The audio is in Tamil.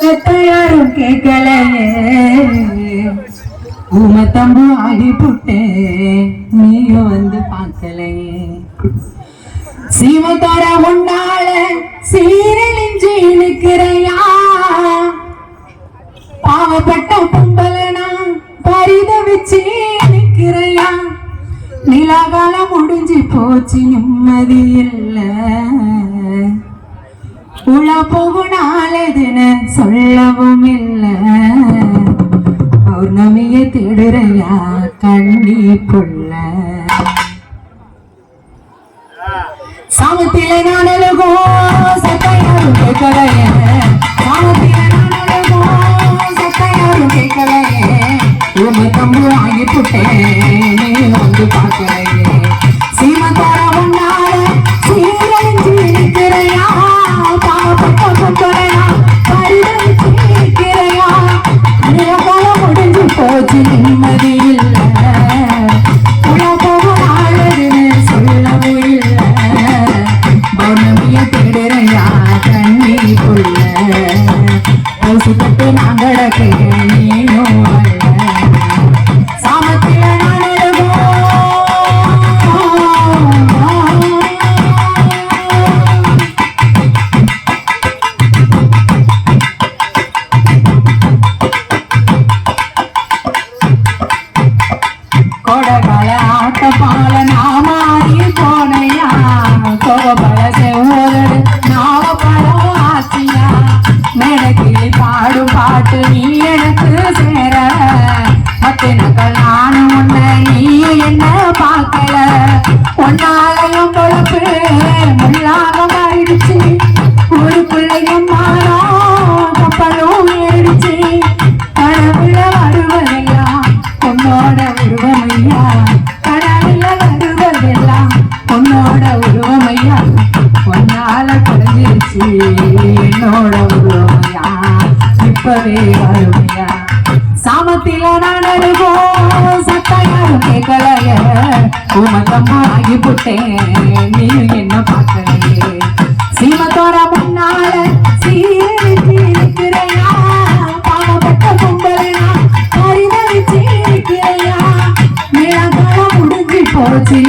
சத்த யாரும் கேட்கலையே ஊமத்தம்பு ஆகி புட்டே நீயும் வந்து பார்க்கலையே சீமத்தோட முன்னால சீரழிஞ்சு இழுக்கிறையா? பாவப்பட்ட பொம்பலனா நான் பரிதவிச்சு இழுக்கிறையா? நிலாகாலம் முடிஞ்சு போச்சு நிம்மதி இல்லை. உள்ள போகுனாலதுன்னு சொல்லவும் இல்லை பௌர்ணமிய திடுறையா கண்ணி புள்ள சாமத்தில நான் அழுகோ சத்தையாரும் கேட்கலைய. சாமத்தில நான் அழுகோ சத்தையாரும் கேட்கலையே. உமை கம்பு ஆகி புட்டேன் நிம்மதி பாட்டு நீ எனக்கு சேர. மத்தினக்கள் நானும் உன்னை நீ என்ன பார்க்கல. ஒன்னாலையும் பொழப்பு முள்ளாக மாறிடுச்சு. ஒரு பிள்ளையும் மாறும் கப்பலும் ஏறிச்சு கனவுல வருவதையா உன்னோட உருவமையா. கனவுல வருவதெல்லாம் உன்னோட உருவமையா. ஒன்னால குறைஞ்சிருச்சு என்னோட உருவமையா அப்பவே வருமையா சாமத்தில நான் அழுகோ சத்தையாரும் கேட்கலைய உமக்கம்மா ஆகி புட்டேன் நீ என்ன பார்க்கலையே? சீமத்தோட முன்னால சீரழிச்சு இருக்கிறையா பாவப்பட்ட இருக்கிறையா முடிஞ்சு போச்சு